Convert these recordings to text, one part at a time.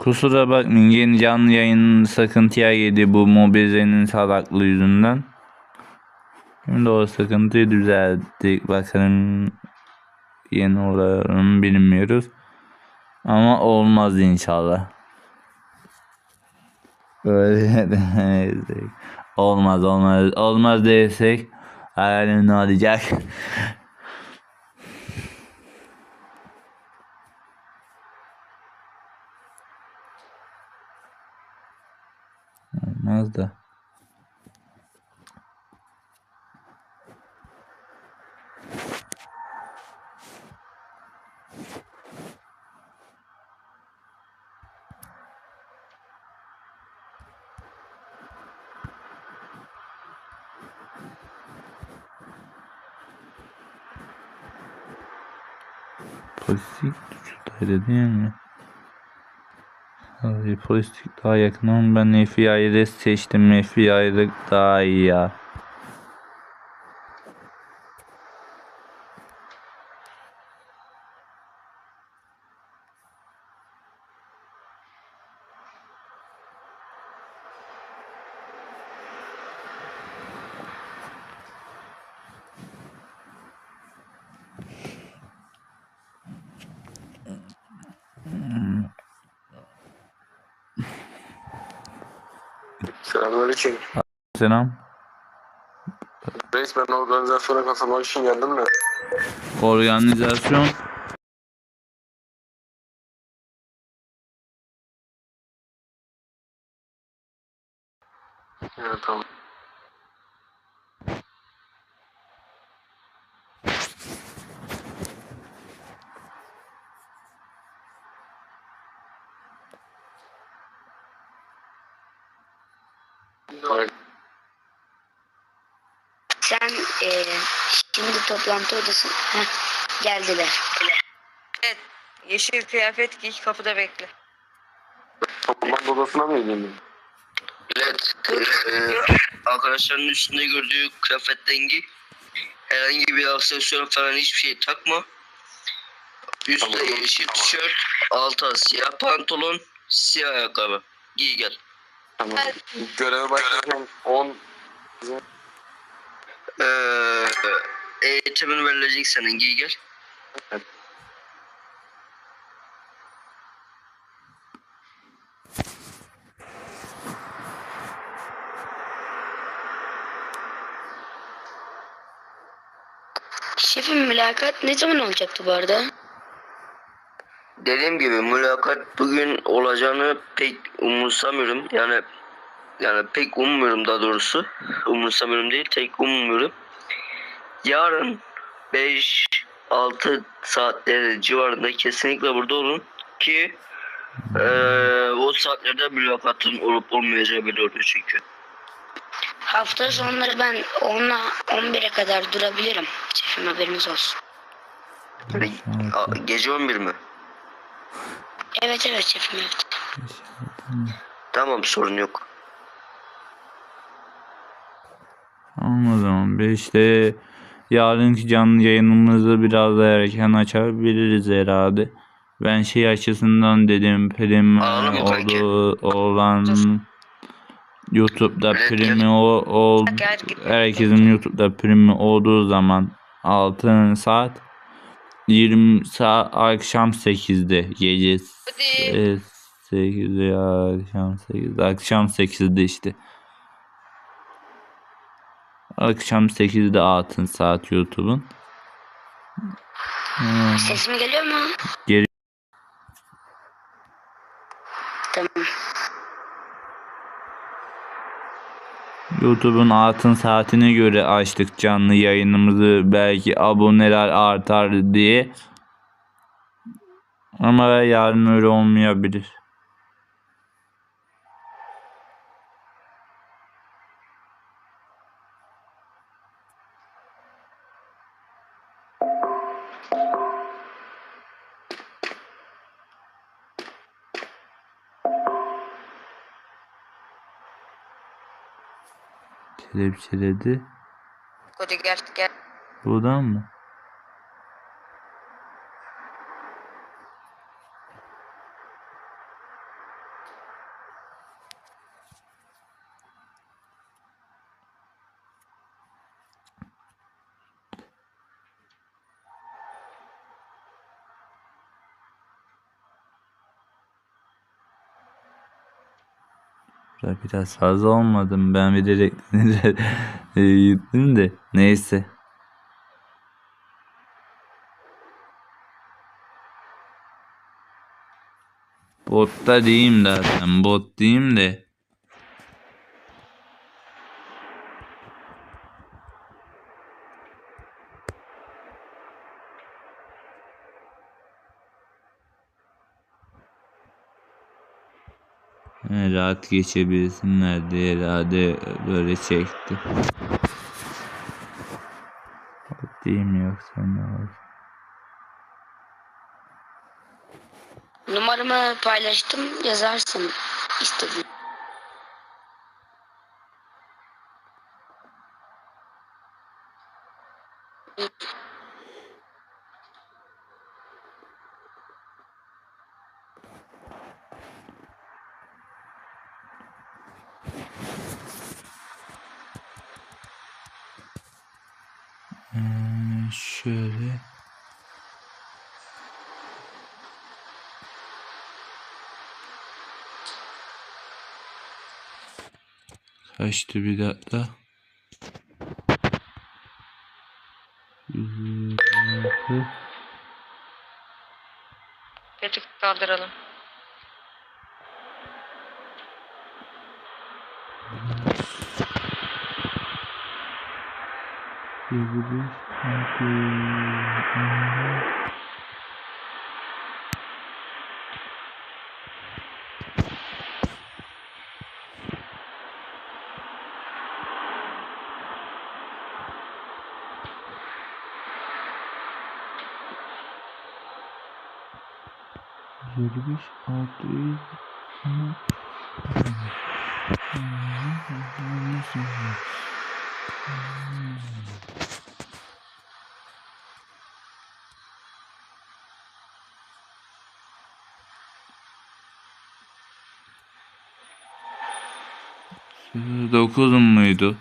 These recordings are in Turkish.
Kusura bakmayın canlı yayın sıkıntıya girdi bu mobizenin salaklığı yüzünden. Şimdi o sıkıntıyı düzelttik. Bakalım yeni olaylarını bilmiyoruz. Ama olmaz inşallah. Öyle dersek. Olmaz olmaz. Olmaz dersek. Hayalim ne olacak? Olmaz da. Polislik şuradaydı değil mi? Hayır, polislik daha yakın ama ben FBI'de seçtim. FBI'de daha iyi ya. Selam. Reis ben organizasyona katılmak için geldim de. Organizasyon. Evet tamam. Toplantı odası Heh, geldiler. Evet. Yeşil kıyafet giy kapıda bekle. Toplantı odasına mı gideyim? Evet. eee, arkadaşların üstünde gördüğü kıyafet rengi herhangi bir aksesuar falan hiçbir şey takma. Üstte Tamam. yeşil tişört, alta siyah pantolon, siyah ayakkabı. Giy gel. Tamam. Göreve başlarken 10 Eee eğitimin verilecek senin giy gel. Şefim mülakat ne zaman olacaktı bu arada? Dediğim gibi mülakat bugün olacağını pek umursamıyorum. Yani yani pek ummuyorum daha doğrusu. Umursamıyorum değil, tek ummuyorum. Yarın 5 6 saatleri civarında kesinlikle burada olun ki eee, o saatlerde mülakatın olup olmayacağı oluyor çünkü. Hafta sonları ben 10'la 11'e kadar durabilirim. Şefim haberiniz olsun. Yani, a- gece 11 mi? Evet evet şefim evet. Tamam sorun yok. Anladım. 5'te yarınki canlı yayınımızı biraz da erken açabiliriz herhalde. Ben şey açısından dedim prim Ağlama kanki. oldu olan YouTube'da primi o, git. herkesin YouTube'da primi olduğu zaman altın saat 20 saat akşam 8'de gece Hadi. 8'de ya akşam 8'de akşam 8'de işte. Akşam 8'de altın saat YouTube'un. Hmm, Sesim geliyor mu? Geri- Tamam. YouTube'un altın saatine göre açtık canlı yayınımızı belki aboneler artar diye. Ama yarın öyle olmayabilir. Kelepçeledi. Hadi gel gel. Buradan mı? Biraz fazla olmadım. Ben bilerek gittim de. Neyse. Botta diyeyim zaten. Bot diyeyim de. Rahat geçebilsinler diye herhalde böyle çekti. Değil mi yoksa ne oldu? Numaramı paylaştım yazarsın istediğin. Hmm, şöyle. Kaçtı bir dakika. Bir tık kaldıralım. Yirmi beş altı yüz Nasıl? 9 muydu?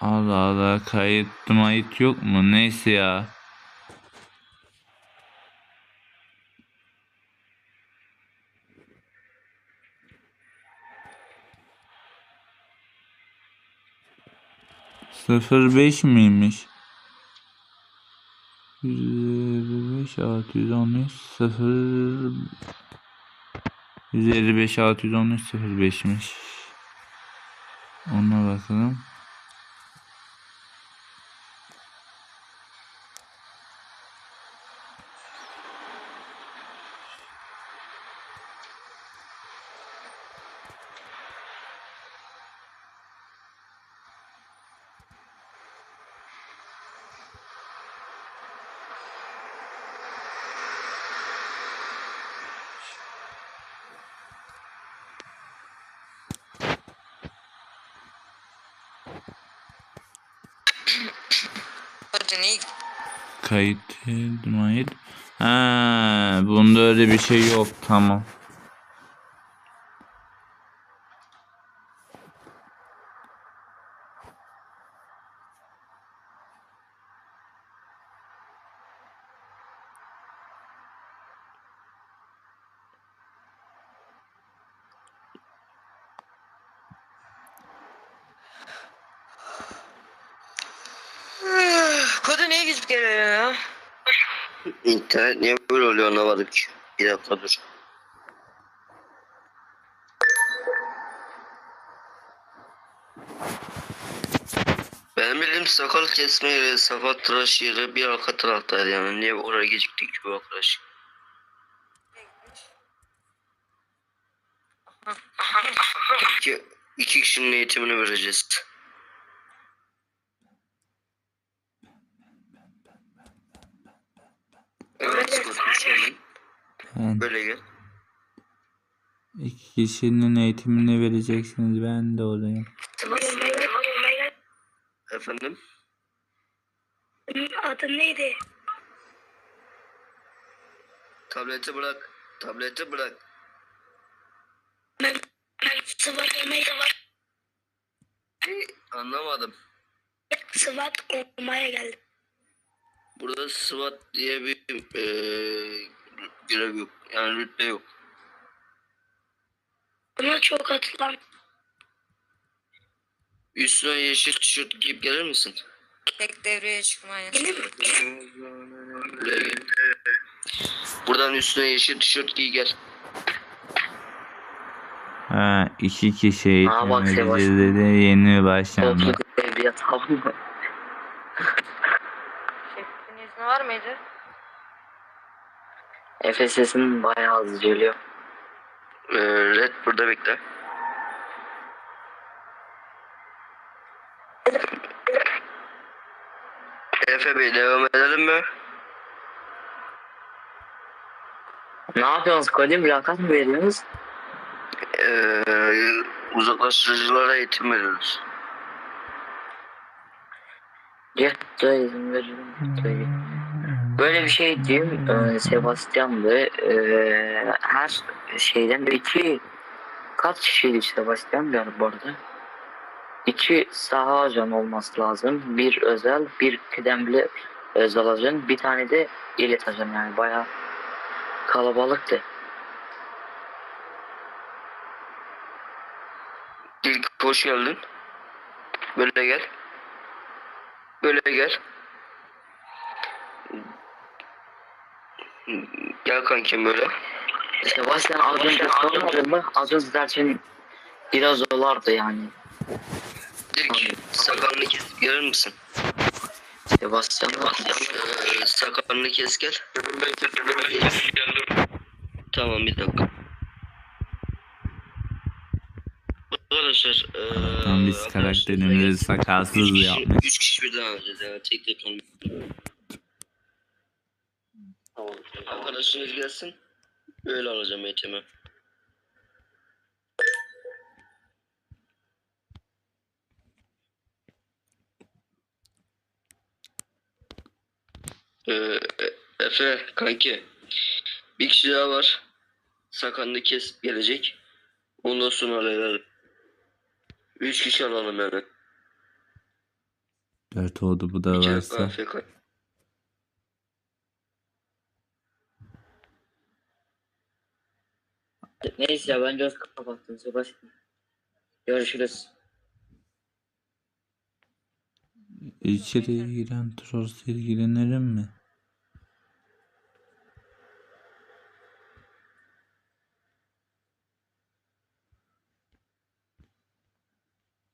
Allah Allah kayıt mayıt yok mu? Neyse ya. Sıfır beş miymiş? 155 613 0 155 613 05'miş. Ona bakalım. Hadi ne? Kayıt mayıt. Ha, bunda öyle bir şey yok. Tamam. Kodu niye gidip geliyor ya? İnternet niye böyle oluyor anlamadım ki. Bir dakika dur. Benim bildiğim sakal kesme yeri, safa tıraş yeri bir arka taraftaydı yani. Niye oraya geciktik ki bu arkadaş? İki, iki kişinin eğitimini vereceğiz. Evet, konuşalım. Ben Böyle gel. iki kişinin eğitimini vereceksiniz. Ben de olayım. Efendim? Adın neydi? Tableti bırak. Tableti bırak. Ben, ben SWAT olmaya var. Anlamadım. SWAT olmaya geldim. Burada SWAT diye bir eee görev yok. Yani rütbe yok. Buna çok atılan Üstüne yeşil tişört giyip gelir misin? Tek devreye çıkmaya. Buradan üstüne yeşil tişört giy gel. Ha, iki kişi Aa, bak eğitim dedi. Yeni başlandı. İzni var mıydı? Efe sesin bayağı az geliyor. Eee Red burada bekle. Efe Bey devam edelim mi? Ne yapıyorsunuz? Koli mülakat mı veriyorsunuz? Eee uzaklaştırıcılara eğitim veriyoruz. Gel, dur izin veririm. Dur. Böyle bir şey diyeyim. Ee, Sebastian ve ee, her şeyden iki kaç kişiydi Sebastian yani bu arada? İki saha ajan olması lazım. Bir özel, bir kıdemli özel ajan. Bir tane de elit ajan yani bayağı kalabalıktı. Hoş geldin. Böyle gel. Böyle gel. Gel kankim böyle. Sebastian az önce sormadın mı? Az önce derken biraz olardı yani. İlk sakalını kes gelir misin? Sebastian Ee, sakalını kes gel. Tamam bir dakika. Arkadaşlar eee Tam biz karakterimizi sakalsız yapmış. Üç kişi birden alacağız yani tek tek olmuyor. Arkadaşınız gelsin. Öyle alacağım eğitimi. Ee, E- Efe kanki. Bir kişi daha var. Sakalını kes gelecek. Ondan sonra alalım. Üç kişi alalım yani. Dört oldu bu da varsa. AFK. Neyse ya ben göz kapattım Sebastian. Görüşürüz. İçeriye giren trolls'la ilgilenelim mi?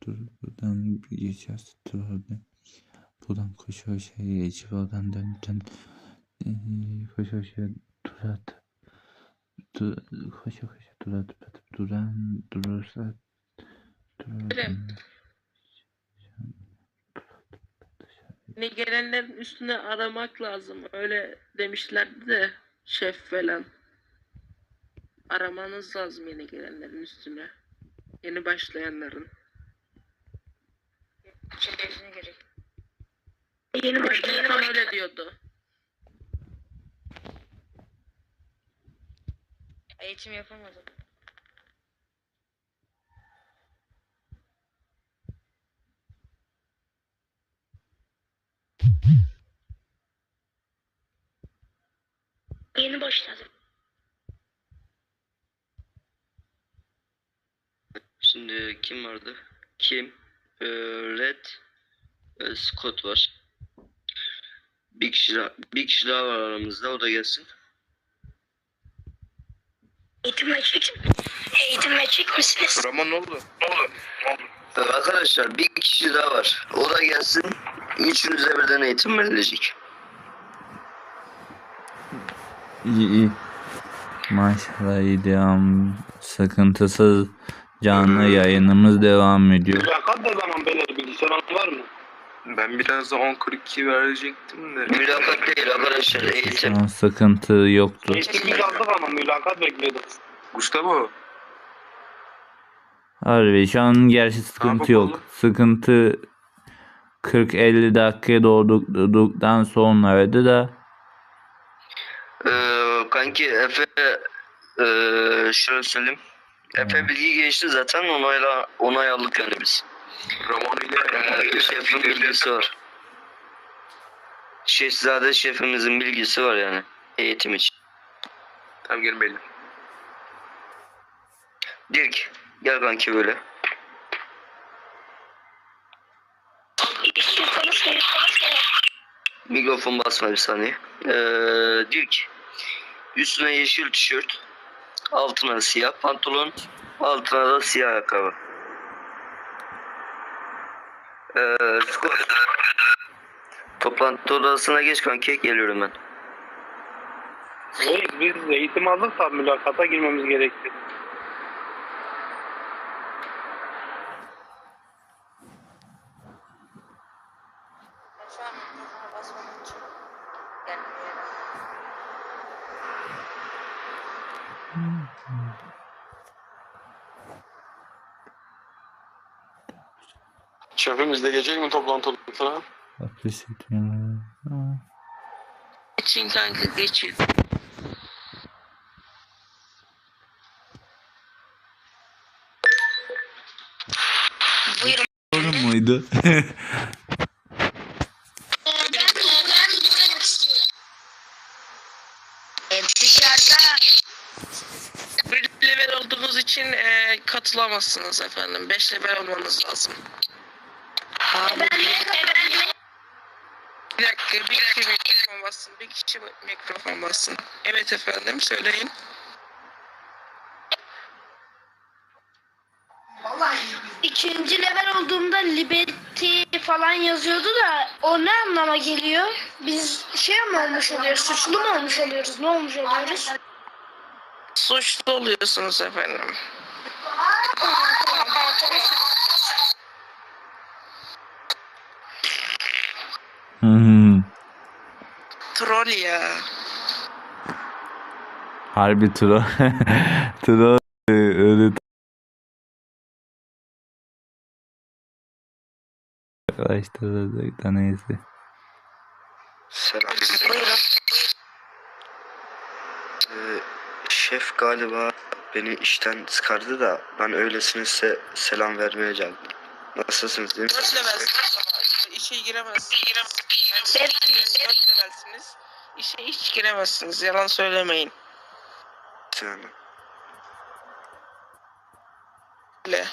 Dur buradan bir geçeceğiz. Troll'de. Buradan koşu koşuya geçip oradan dön dön. Ee, koşu koşuya tur at. Dur, koşu koşu tur atıp atıp duran durursa durursa. Yeni gelenlerin üstüne aramak lazım. Öyle demişlerdi de şef falan. Aramanız lazım yeni gelenlerin üstüne. Yeni başlayanların. Şefine gerek. yeni başlayan öyle diyordu. Eğitim yapamadım. yeni başladı. Şimdi kim vardı? Kim? Ee, Red. Ee, Scott var. Bir kişi, daha, bir kişi daha var aramızda. O da gelsin. Eğitim verecek Eğitim verecek misiniz? Raman ne oldu? Ee, arkadaşlar bir kişi daha var. O da gelsin. Üçünüze birden eğitim verilecek. İyi iyi. Maşallah iyi devam. Sıkıntısız canlı yayınımız devam ediyor. Mülakat ne zaman beyler bilgisayar var mı? Ben biraz da 10.42 verecektim de. Mülakat değil arkadaşlar Şu eğitim. an sıkıntı yoktu. Biz aldık ama mülakat bekliyorduk. Gustavo. Harbi şu an gerçi sıkıntı yok. Sıkıntı 40-50 dakika doldurduktan sonraydı da Ee, kanki Efe ee, şöyle söyleyeyim. Efe bilgi geçti zaten onayla onay aldık yani biz. Ramon ile Ee, şefin bilgisi var. Şehzade şefimizin bilgisi var yani eğitim için. Tamam gelin beyler. Dirk gel kanki böyle. Mikrofon basma bir saniye. Ee, Dirk üstüne yeşil tişört altına siyah pantolon altına da siyah ayakkabı. Ee, toplantı odasına geç kanki geliyorum ben. Reis biz eğitim aldık da mülakata girmemiz gerekti. Ben şu an mikrofona basmadığım için gelmiyor. Şefimiz de gelecek mi toplantısına? hapis ediyorum. Geçin kanka geçin. Buyurun. Sorun muydu? Dışarıda Bir level olduğunuz için e, katılamazsınız efendim. 5 level olmanız lazım. Bir dakika bir kişi mikrofon bassın. Bir kişi mikrofon bassın. Evet efendim söyleyin. İkinci level olduğumda Liberty falan yazıyordu da o ne anlama geliyor? Biz şey mi olmuş oluyoruz? Suçlu mu olmuş oluyoruz? Ne olmuş oluyoruz? Suçlu oluyorsunuz efendim. Troll ya. Harbi troll. troll öyle Arkadaşlar da neyse. Selam. buyurun. Ee, şef galiba beni işten çıkardı da ben öylesine size selam vermeye geldim. Nasılsınız değil 4 misiniz? İşe giremezsiniz. 4 levelsiniz. İşe hiç giremezsiniz. Yalan söylemeyin. Yani. Öyle.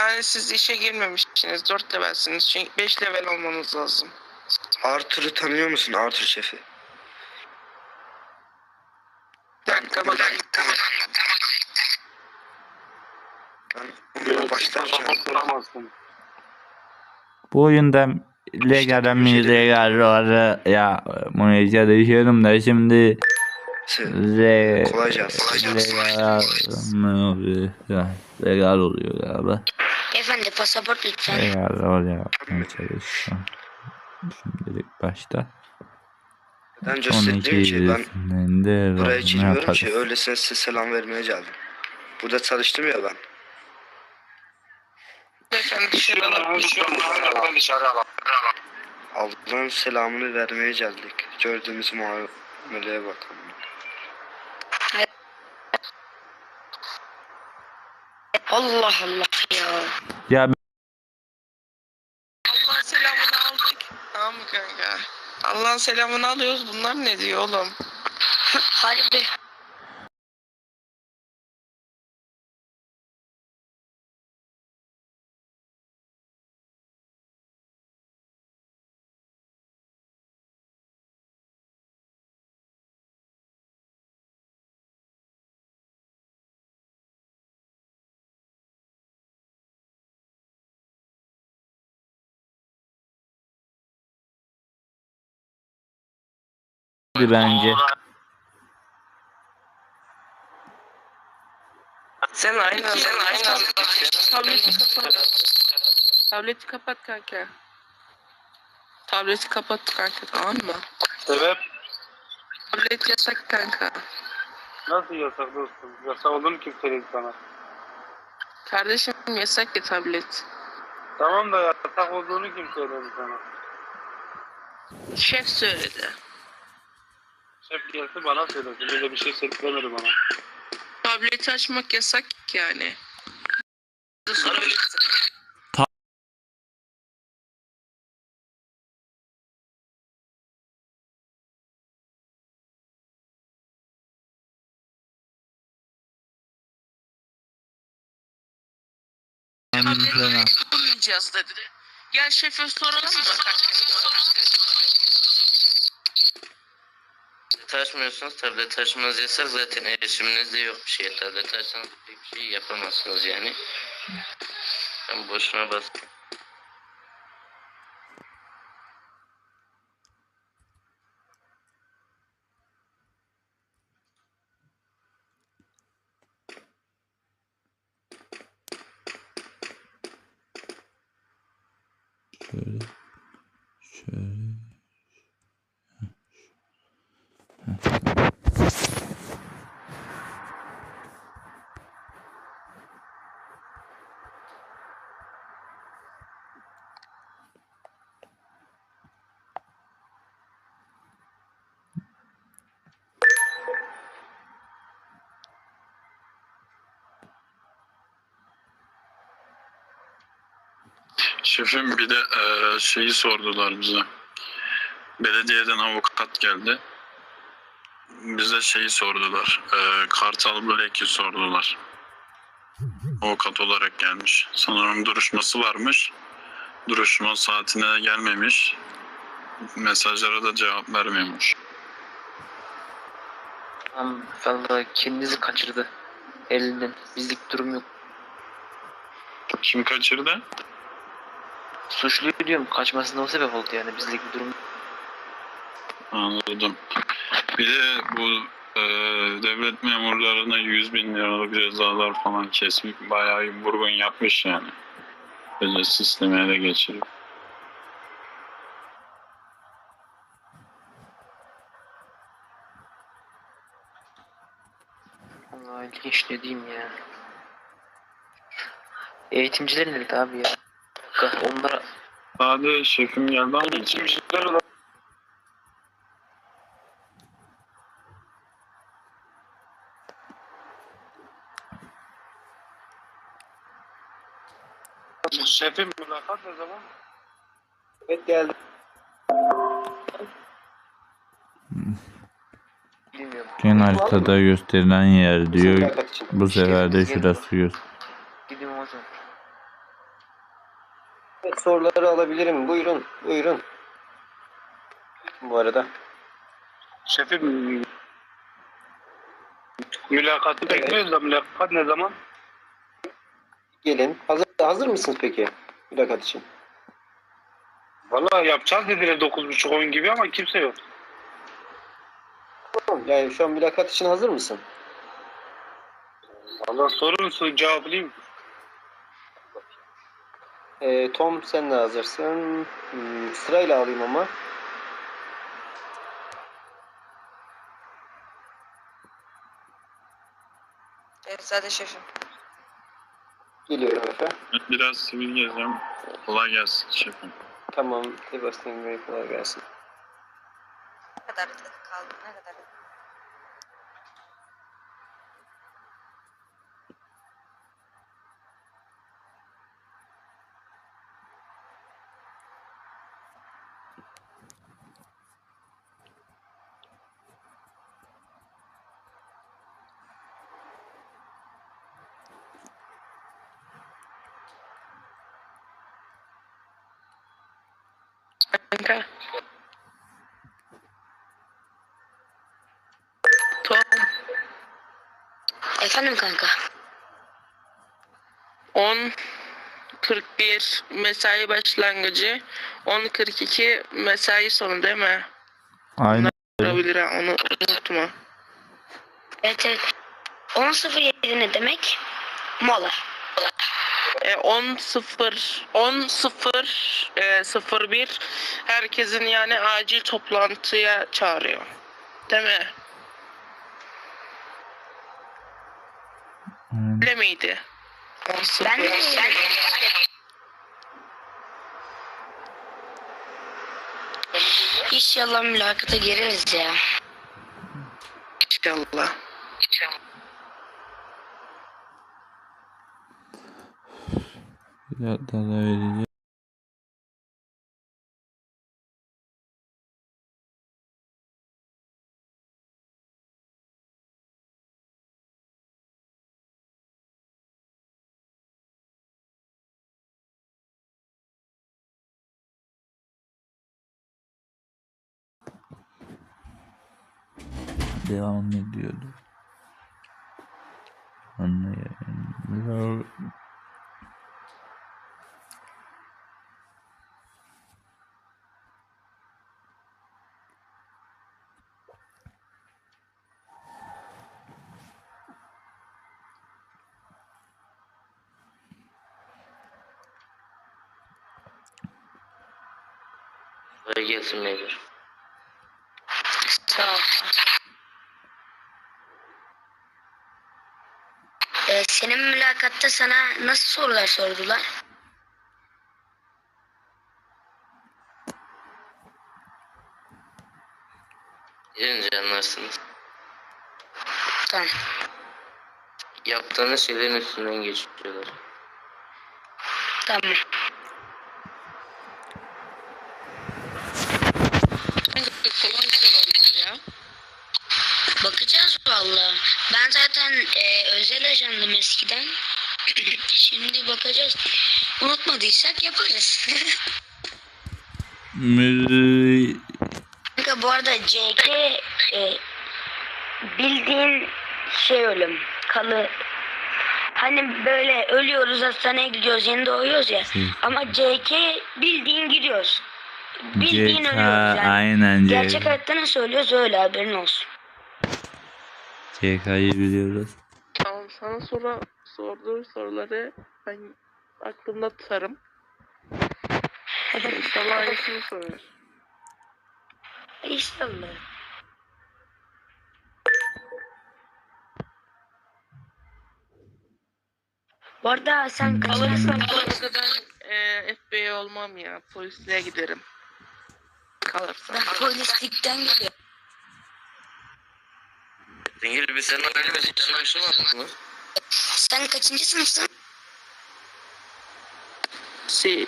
Yani siz işe girmemişsiniz. 4 levelsiniz. Çünkü 5 level olmanız lazım. Arthur'u tanıyor musun Arthur şefi? Bir dakika bakayım. Ben bugün başlarken Duramazsın. Bu oyunda legal mi legal var ya bunu çalışıyorum da şimdi legal Legal oluyor galiba. Beyefendi pasaport lütfen. Legal oluyor. çalışıyorum. Şimdilik başta. neden gösterdiğim ki ben buraya girmiyorum ki öylesine size selam vermeye geldim. Burada çalıştım ya ben. Beyefendi dışarı Allah'ın selamını vermeye geldik. Gördüğümüz muameleye bakın. Allah Allah ya. Ya Allah'ın selamını aldık. Tamam mı kanka? Allah'ın selamını alıyoruz. Bunlar ne diyor oğlum? Harbi. Bence. Sen aynı sen aynı Tableti kapat. Tableti kapat kanka. Tableti kapat kanka tamam mı? Sebep Tablet yasak kanka. nasıl yasak dostum? Yasak olduğunu kim söyledi sana? Kardeşim yasak ya tablet. Tamam da yasak olduğunu kim söyledi sana? Şef söyledi. Şef geldi bana söyledi. Böyle bir şey söylemedi bana. Tableti açmak yasak yani. Bulmayacağız dedi. Gel şefe soralım mı? Taşmıyorsunuz tablet taşımanız yasak zaten erişiminiz de yok bir şeye tablet taşısanız bir şey yapamazsınız yani. Ben boşuna bastım. Şefim bir de eee, şeyi sordular bize. Belediyeden avukat geldi. Bize şeyi sordular. Eee Kartal Black'i sordular. Avukat olarak gelmiş. Sanırım duruşması varmış. Duruşma saatine gelmemiş. Mesajlara da cevap vermiyormuş. Tamam valla kendinizi kaçırdı. Elinden. Bizlik durum yok. Kim kaçırdı? Suçluyu diyorum kaçmasına o sebep oldu yani bizlik bir durum. Anladım. Bir de bu e, devlet memurlarına 100 bin liralık cezalar falan kesmiş. Bayağı bir vurgun yapmış yani. Böyle sisteme ele geçirip. Allah ilginç ne diyeyim ya. Eğitimciler nerede abi ya? Onlara Sade şefim geldi ama Şefim mülakat ne zaman? Evet geldi. bilmiyorum. En haritada gösterilen yer diyor. Bu sefer de şurası göster. Gideyim o zaman. Evet, soruları alabilirim. Buyurun. Buyurun. Bu arada. Şefim mülakatı bekliyoruz da mülakat ne zaman? Gelin. Hazır, hazır mısınız peki? Mülakat için. Valla yapacağız dediler 9.30 oyun gibi ama kimse yok. Tamam. Yani şu an mülakat için hazır mısın? Valla sorun sor cevaplayayım. Ee, Tom sen de hazırsın. Hmm, sırayla alayım ama. Evet zaten şefim. Geliyorum Efe. Ben biraz sivil gezeceğim. Kolay gelsin şefim. Tamam. Sebastian Bey kolay gelsin. Ne kadar kaldı? Ne kadar? Kanka. Tom Efendim kanka. 10 41 mesai başlangıcı 10 42 mesai sonu değil mi? Aynen. Olabilir ha onu unutma. Evet evet. 10.07 ne demek? Mola. E, 10 0 10 0 e, 01 herkesin yani acil toplantıya çağırıyor. Değil mi? Aynen. Öyle miydi? Ben İnşallah mülakata gireriz ya. İnşallah. Fiyatlara that devam ediyordu. Anlayabiliyor. Böyle gelsin memur. Sağ ol. Ee, senin mülakatta sana nasıl sorular sordular? Gelince anlarsınız. Tamam. Yaptığınız şeylerin üstünden geçiyorlar. Tamam. Kolay sorular ya. Bakacağız valla. Ben zaten e, özel ajandım eskiden. Şimdi bakacağız. Unutmadıysak yaparız. Kanka bu arada CK e, bildiğin şey ölüm. Kalı. Hani böyle ölüyoruz hastaneye gidiyoruz yeni doğuyoruz ya. Ama CK bildiğin gidiyoruz. Bildiğin CK ölüyoruz yani. aynen Gerçek hayatta ne söylüyoruz öyle haberin olsun. CK'yı biliyoruz. Tamam sana sonra sorduğum soruları ben aklımda tutarım. İnşallah aynısını sorar. İnşallah. Bu arada sen bu arada ben e, FBI olmam ya. Polisliğe giderim. Kalırsam. Ben polislikten geliyorum. Dengil bir senin öyle bir situation var mı? Sen kaçıncı sınıfsın? Şey,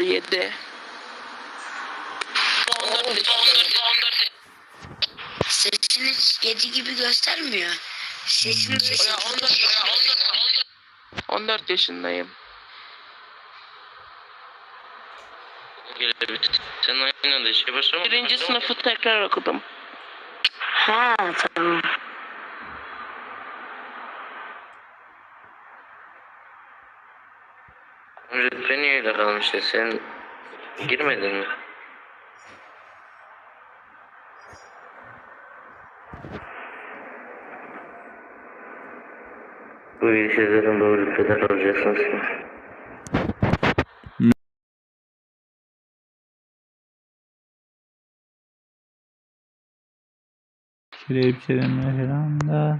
7. Sesin hiç 7 gibi göstermiyor. Sesin Ya, sesi 14, 14 yaşındayım. Sen aynı anda işe başlamadın. Birinci sınıfı tekrar okudum. Ha tamam. Öğretmen niye öyle kalmıştı? Sen girmedin mi? Bu bilgisayarın doğru rütbeler alacaksınız. Kelepçeleme falan da